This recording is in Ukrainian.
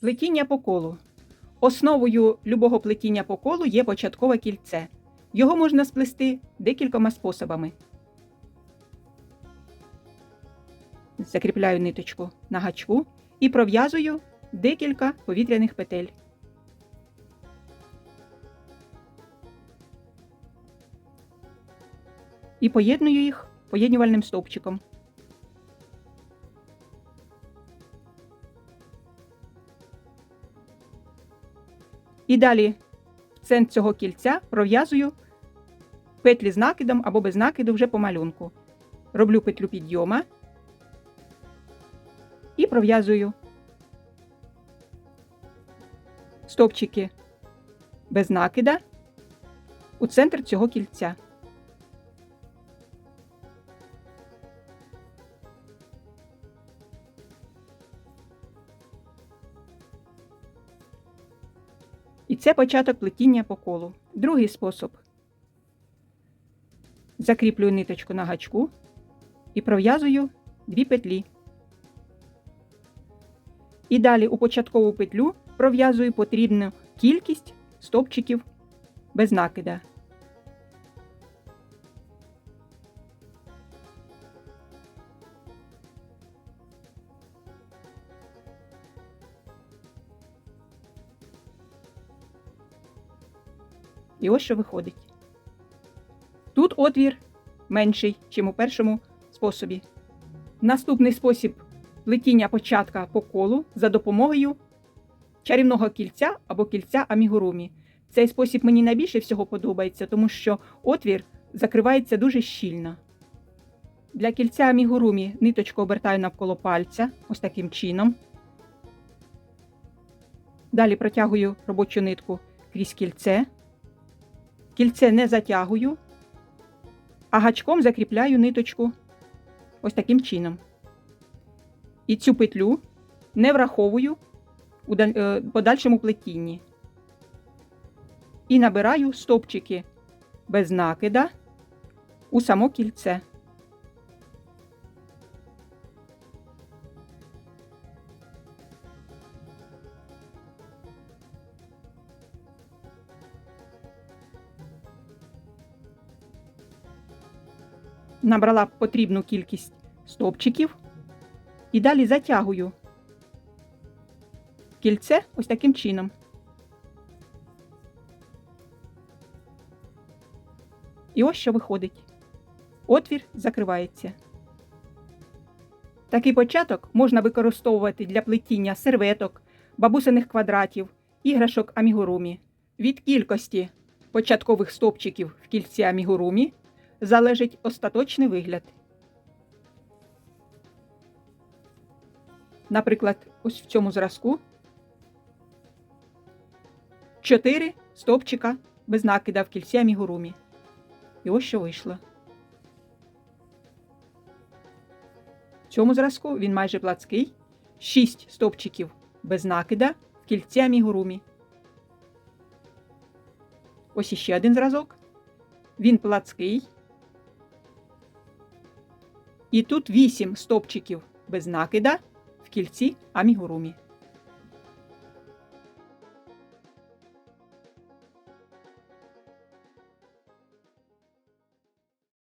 Плетіння по колу. Основою любого плетіння по колу є початкове кільце. Його можна сплести декількома способами. Закріпляю ниточку на гачку і пров'язую декілька повітряних петель. І поєдную їх поєднювальним стовпчиком. І далі в центр цього кільця пров'язую петлі з накидом або без накиду вже по малюнку. Роблю петлю підйома і пров'язую стовпчики без накида у центр цього кільця. І це початок плетіння по колу. Другий спосіб. Закріплюю ниточку на гачку і пров'язую дві петлі. І далі у початкову петлю пров'язую потрібну кількість стовпчиків без накида. І ось що виходить. Тут отвір менший, ніж у першому способі. Наступний спосіб плетіння початка по колу за допомогою чарівного кільця або кільця амігурумі. Цей спосіб мені найбільше всього подобається, тому що отвір закривається дуже щільно. Для кільця амігурумі ниточку обертаю навколо пальця, ось таким чином. Далі протягую робочу нитку крізь кільце. Кільце не затягую, а гачком закріпляю ниточку ось таким чином. І цю петлю не враховую у е, подальшому плетінні. І набираю стовпчики без накида у само кільце. Набрала потрібну кількість стовпчиків і далі затягую кільце ось таким чином. І ось що виходить. Отвір закривається. Такий початок можна використовувати для плетіння серветок, бабусиних квадратів, іграшок амігурумі. Від кількості початкових стовпчиків в кільці амігурумі залежить остаточний вигляд. Наприклад, ось в цьому зразку 4 стовпчика без накида в кільці амігурумі. І ось що вийшло. В цьому зразку він майже плацкий. 6 стовпчиків без накида в кільці амігурумі. Ось іще один зразок. Він плацкий. І тут 8 стовпчиків без накида в кільці амігурумі.